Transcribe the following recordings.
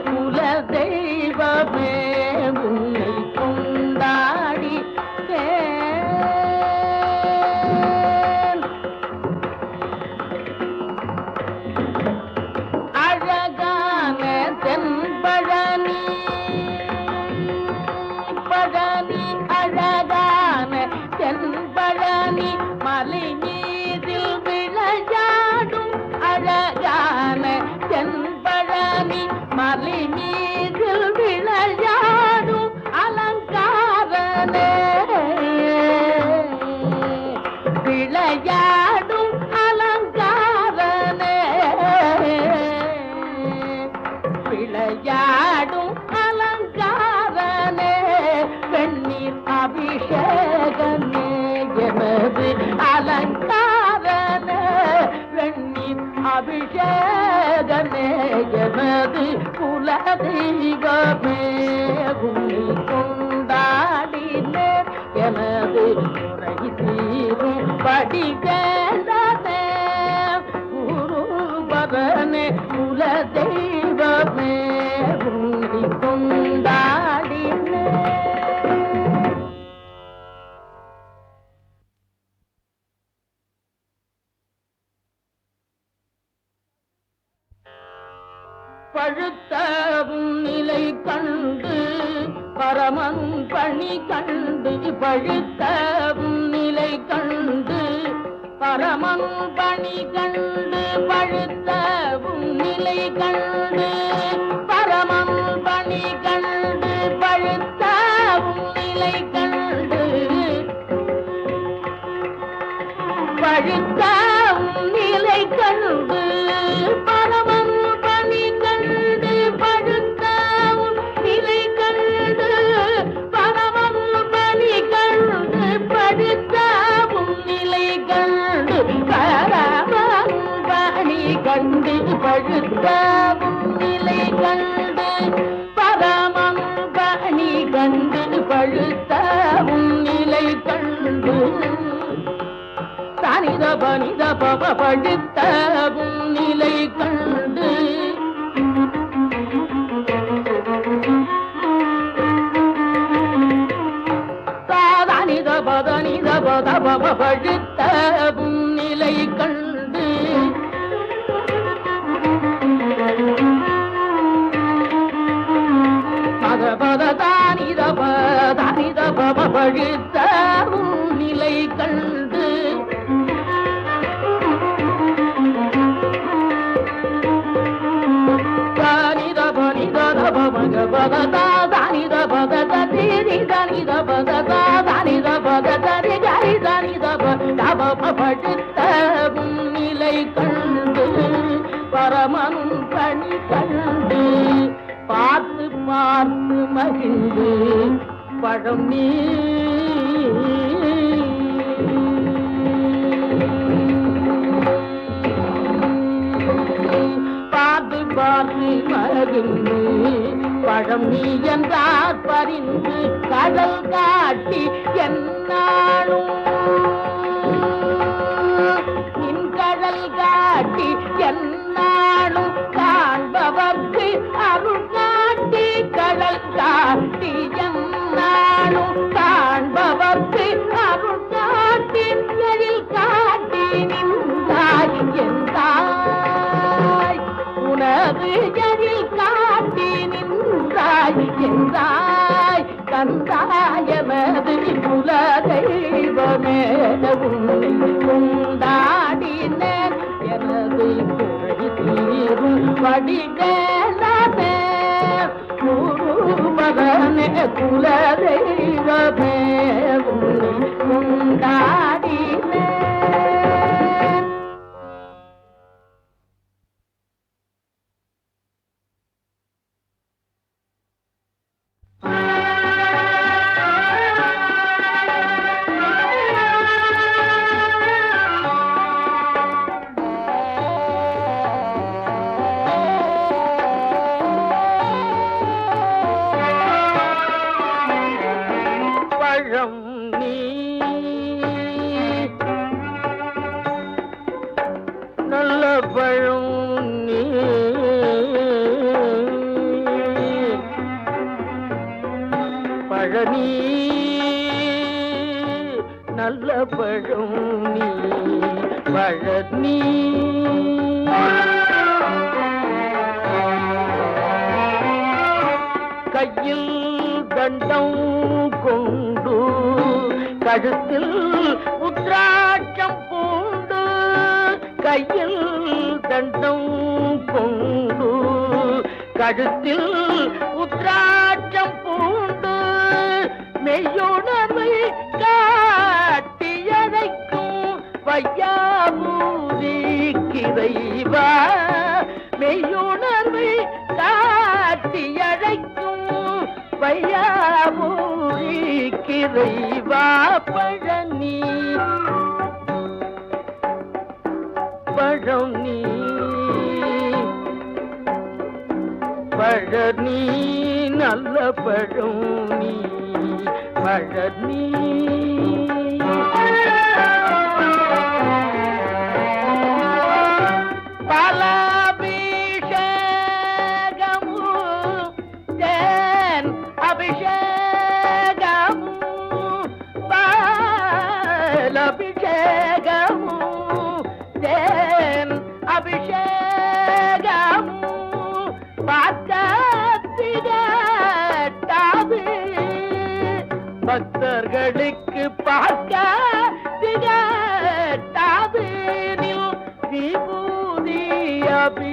ಕೂ உனது குல தெய்வமே உன்னை கொண்டாடினேன் எனது குறை தீரும் படிவேண்டனே குருபரனே குல தெய்வமே பழுத்த நிலை கண்டு பரமன் பணி கண்டு பழுத்த நிலை கண்டு பரமன் பணி கண்டு பழுத்த நிலை கண்டு. பனித நிலை கண்டு. சாதனித பதனித பத பப தனி நிலை கண்டு பரமனும் கணி கண்டு பார்த்து பார்த்து மகிழ்ந்து பழம் நீ பார்த்து பார்த்து மகிழ்ந்து பழம் நீ என்றார் பறிந்து கடல் காட்டி என்னாலும். நின் கடல் காட்டி என்னாலும் காண்பவர்க்கு அருள் காட்டி கடல் காட்டி என்னாலும் காண்பவர்க்கு அருள் காட்டி எழில் காட்டி நின்றாய் என்றாய் உனது எழில் காட்டி நின்றாய் என்றாய் கந்தாயமது குல தெய்வமே உன்னை கொண்டாடினேன் எனது குறை தீரும் வடிகேலமே குருபதனே குல தெய்வமே உன்னை கொண்டாடினேன் பழம் பழனி நல்ல பழம் நீ பழனி கையில் தண்டம் கொண்டு கழுத்தில் உத்ராட்சம் பூண்டு கையில் தண்டம் கொண்டு கழுத்தில் உத்ராட்சம் பூண்டு மெய்யுணர்வை காட்டியழைக்கும் வையாபூரி கிரைவா. மெய்யுணர்வை காட்டியழைக்கும் வையாபூரி கிரைவா. பழனி பழனி பழனி நல்ல பழம் நீ. பழ நீ. கண்களுக்கு பார்க்க திகட்டாது விபூதி அபி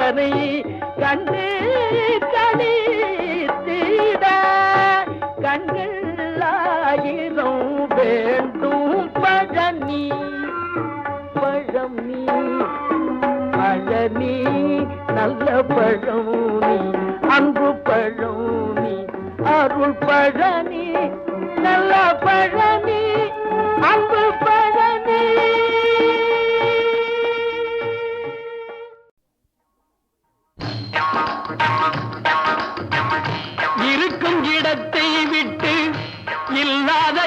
முருகனை கண்டு கணித்திட கண்கள் ஆயிரம் வேண்டும் பழனி பழமி பழனி நல்ல பழமி அன்பு பழமி அருள் பழனி நல்ல பழனி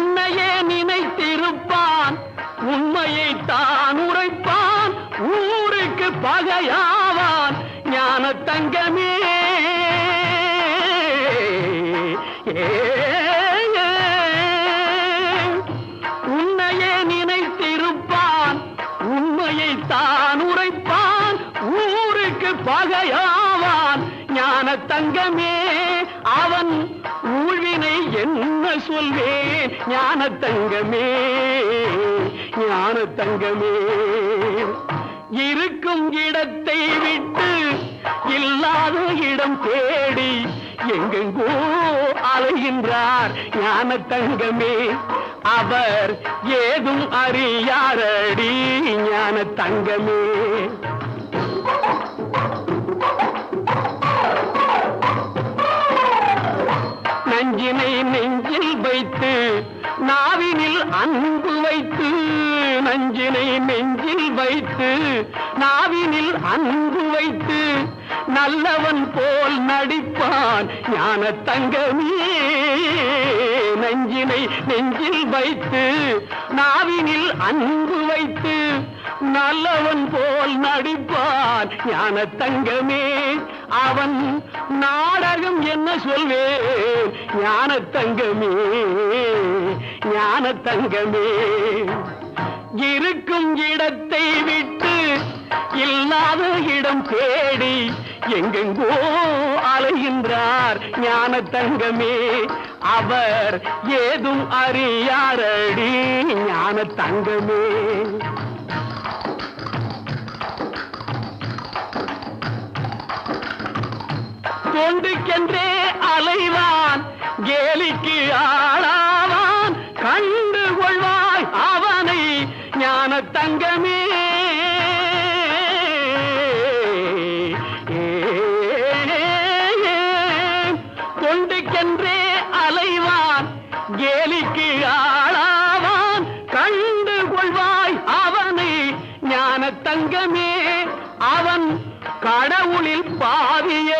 உன்னையே நினைத்திருப்பான் உண்மையை தான் உரைப்பான் ஊருக்கு பகையாவான் ஞான தங்கமே உன்னையே நினைத்திருப்பான் உண்மையை தான் உரைப்பான் ஊருக்கு பகையாவான் ஞான தங்கமே என்ன சொல்வேன் ஞான தங்கமே ஞான தங்கமே இருக்கும் இடத்தை விட்டு இல்லாத இடம் தேடி எங்கெங்கோ அலைகின்றார் ஞான தங்கமே அவர் ஏதும் அறியாரடி ஞான தங்கமே நெஞ்சினை நெஞ்சில் வைத்து நாவினில் அன்பு வைத்து நஞ்சினை நெஞ்சில் வைத்து நாவினில் அன்பு வைத்து நல்லவன் போல் நடிப்பான் ஞான தங்கமே. நஞ்சினை நெஞ்சில் வைத்து நாவினில் அன்பு வைத்து நல்லவன் போல் நடிப்பான் ஞான தங்கமே அவன் நாடகம் என்ன சொல்வேன்? ஞான தங்கமே ஞான தங்கமே இருக்கும் இடத்தை விட்டு இல்லாத இடம் தேடி எங்கெங்கோ அலைகின்றார் ஞான தங்கமே அவர் ஏதும் அறியாரடி ஞான தங்கமே தொண்டுக்கென்றே அலைவான் கேலிக்கு ஆளாவான். கண்டு கொள்வாய் அவனை ஞான தங்கமே தொண்டுக்கென்றே அலைவான் கேலிக்கு ஆளாவான். கண்டு கொள்வாய் அவனை ஞான தங்கமே அவன் கடவுளில் பாவியே.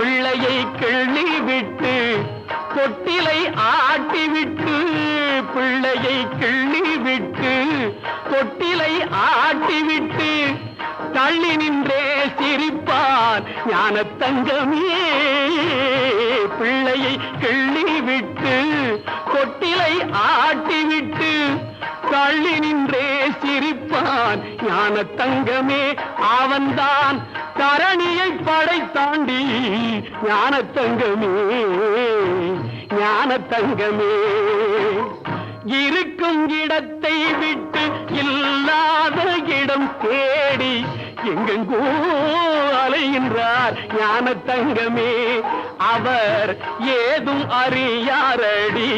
பிள்ளையை கிள்ளி விட்டு தொட்டிலை ஆட்டி விட்டு பிள்ளையை கிள்ளி விட்டு தொட்டிலை ஆட்டி விட்டு தள்ளி நின்றே சிரிப்பான் ஞான தங்கமே பிள்ளையை கிள்ளி விட்டு தொட்டிலை ஆட்டி விட்டு தள்ளி நின்றே சிரிப்பான் ஞான தங்கமே அவன்தான் தரணியை படைத்தாண்டி ஞான தங்கமே ஞான தங்கமே இருக்கும் இடத்தை விட்டு இல்லாத இடம் தேடி எங்கெங்கோ அலைகின்றார் ஞான தங்கமே அவர் ஏதும் அறியாரடி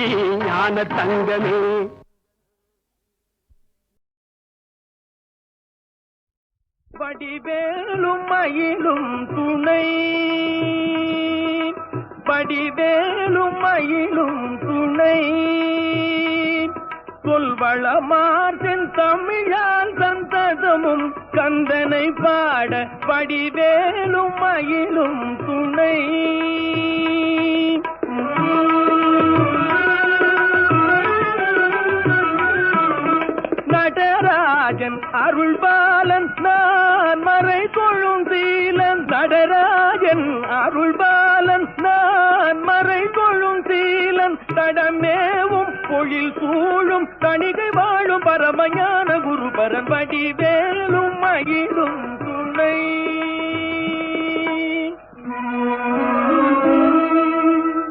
ஞான தங்கமே படிவேலும் மயிலும் துணை. படிவேலும் மயிலும் துணை. சொல்வளமார்த்தன் தமிழால் சந்ததமும் கந்தனை பாட படிவேலும் மயிலும் துணை. தடமேவும் பொழில் சூழும் தணிகை வாழும் பரமஞான பரம்படி வேலும் மகிழும் துணை.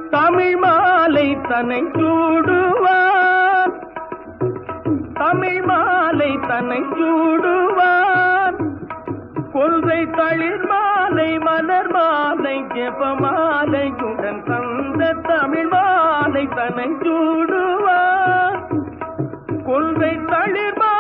தமிழ் மாலை தன்னை சூடுவார். தமிழ் மாலை தன்னை சூடுவார். கொள்கை தளிர் மாலை மலர் மாலை ஜெப மாலை உடன் தந்த தமிழ் மாலை தன்னை சூடுவார். கொள்கை தளிர்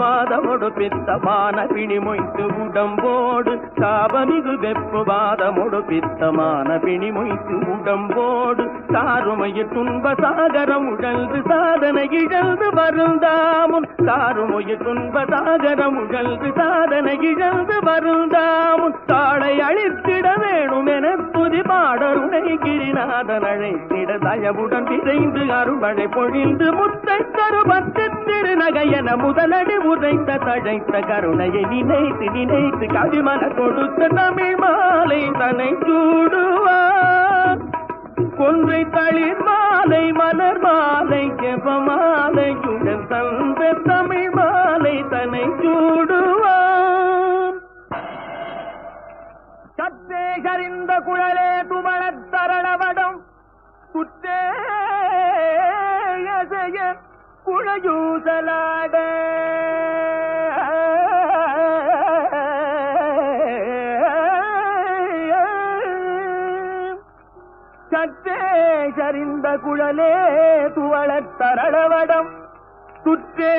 வெப்பு பாதமொடு பித்தமான பிணி மொய்த்து உடம்போடு. சாபமிகு வெப்பு பாதமொடு பித்தமான பிணி மொய்த்து உடம்போடு. சாருமைய துன்ப சாகரம் உழல்து சாதனை இழந்து வருந்தாமும் சாருமைய துன்ப சாகரம் உழல்து சாதனை இழந்து வருந்தாமும் தாளை அழித்திட வேணும் என துதி பாடருணை கிரிநாதன் அழைத்திட தயவுடன் விரைந்து அருமழை பொழிந்து முத்தை தருபத்து திருநகையன முதலடி உதைத்த தழைத்த கருணையை நினைத்து நினைத்து கவிமன கொடுத்த தமிழ் மாலை தன்னை சூடுவார். கொன்றை தளிர் மாலை மலர் மாலை ஜெப மாலையுடன் தந்த தமிழ் சரிந்த குழலே துமணத் தரணவடம் குத்தே குழையூசலாட. சற்றே சரிந்த குழலே துவளத் தரளவடம் சுற்றே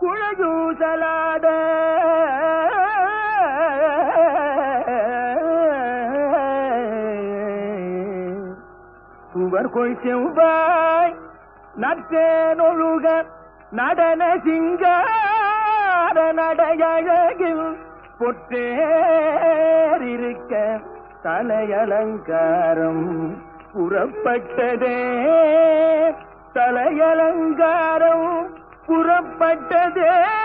குழையூசலாட. சுவர் கொள் செவ்வாய். நற்றேனொழுக நடன சிங்கார நடையழகில் பொற்றேறிருக்க தலையலங்காரம் புறப்பட்டதே. தலையலங்காரம் புறப்பட்டதே.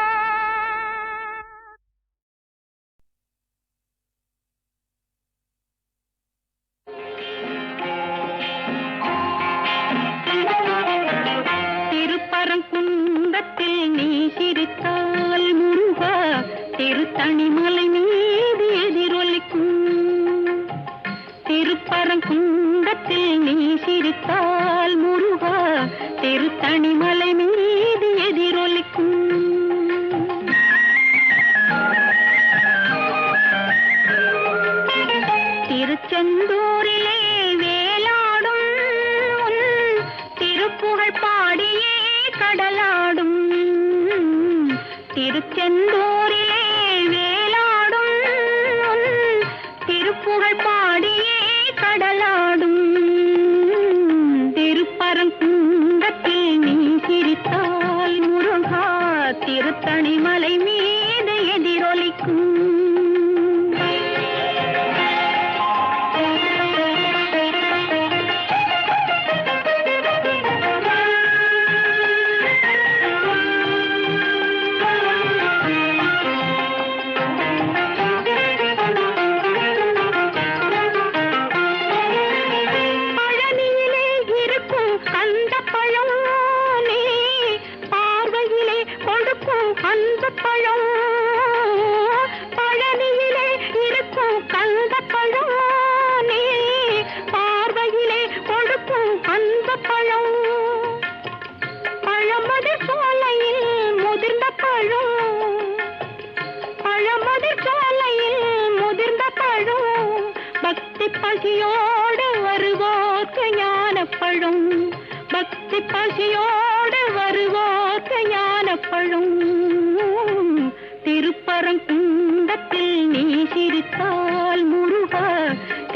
திருப்பரங்குன்றத்தில் நீ சிரித்தால் முருகா திருத்தணிமலை மீது எதிரொலிக்கும். திருச்செந்தூரிலே வேலாடும் திருப்புகழ் பாடியே கடலாடும். திருச்செந்தூர்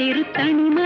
திருத்தணிமலை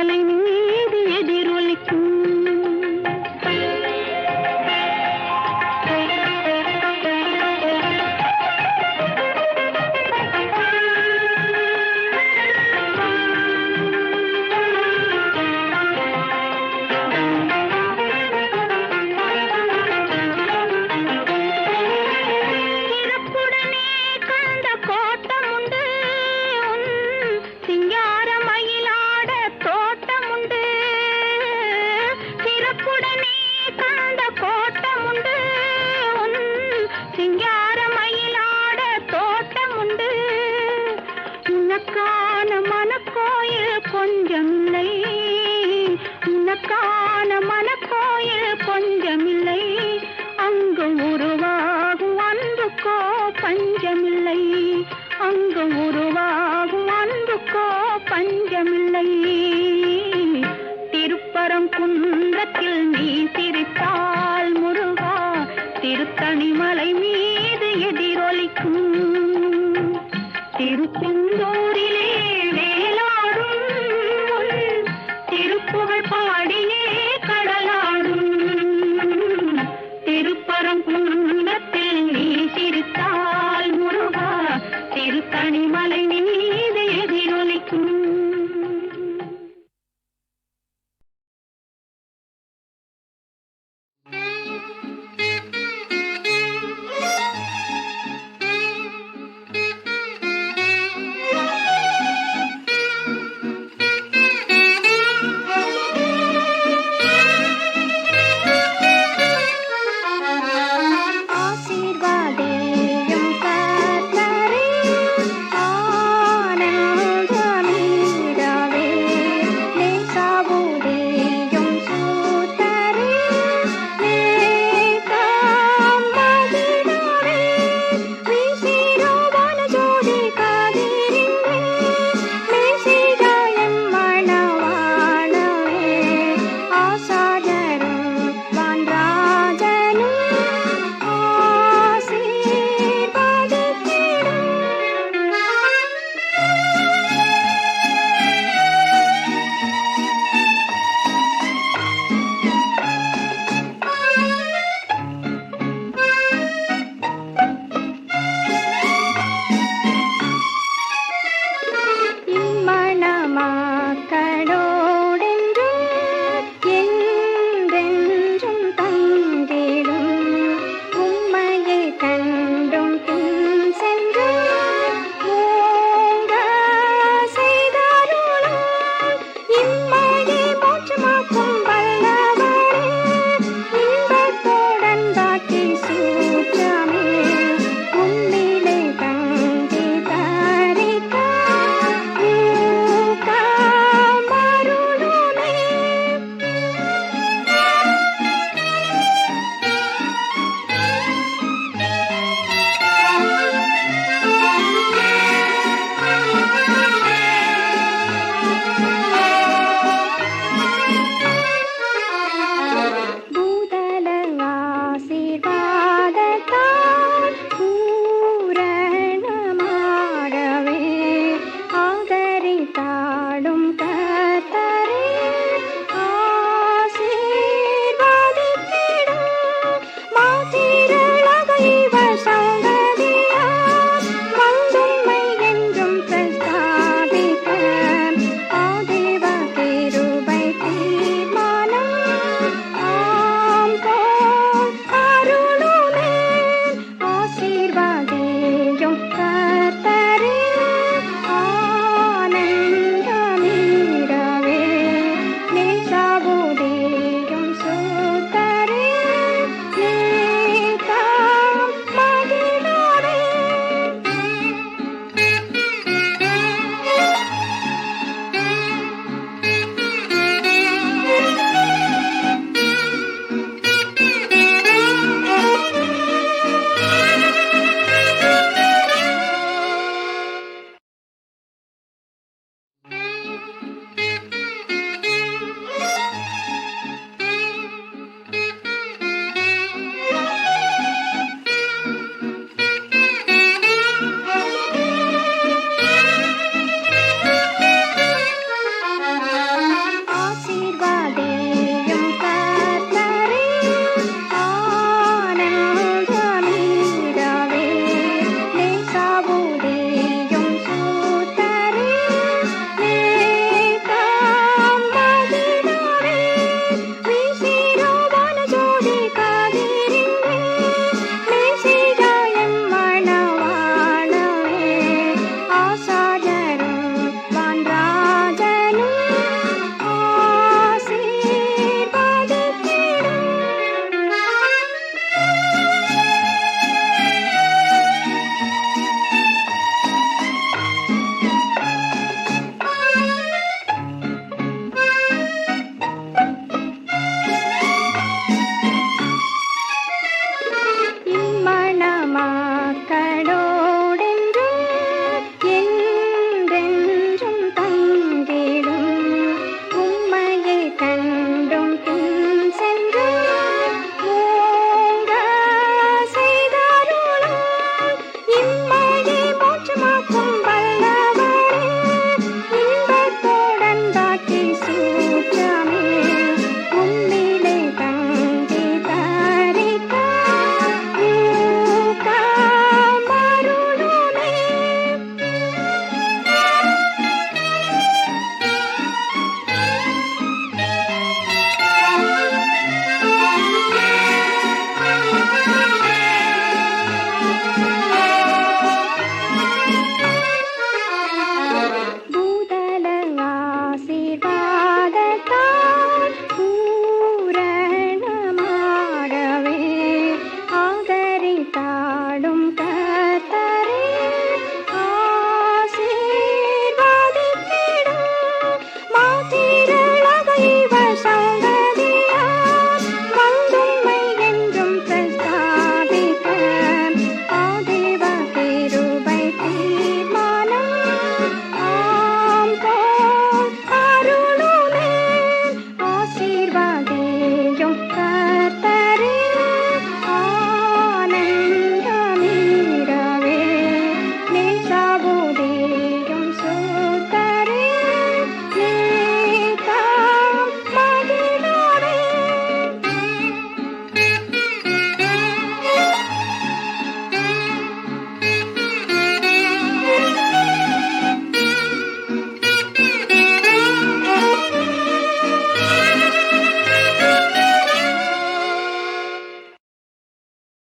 உருவாகும் அன்புக்கோ பஞ்சமில்லை அங்கு உருவாகும் அன்புக்கோ பஞ்சமில்லை திருப்பரம் குன்றத்தில் நீ சிரித்தால்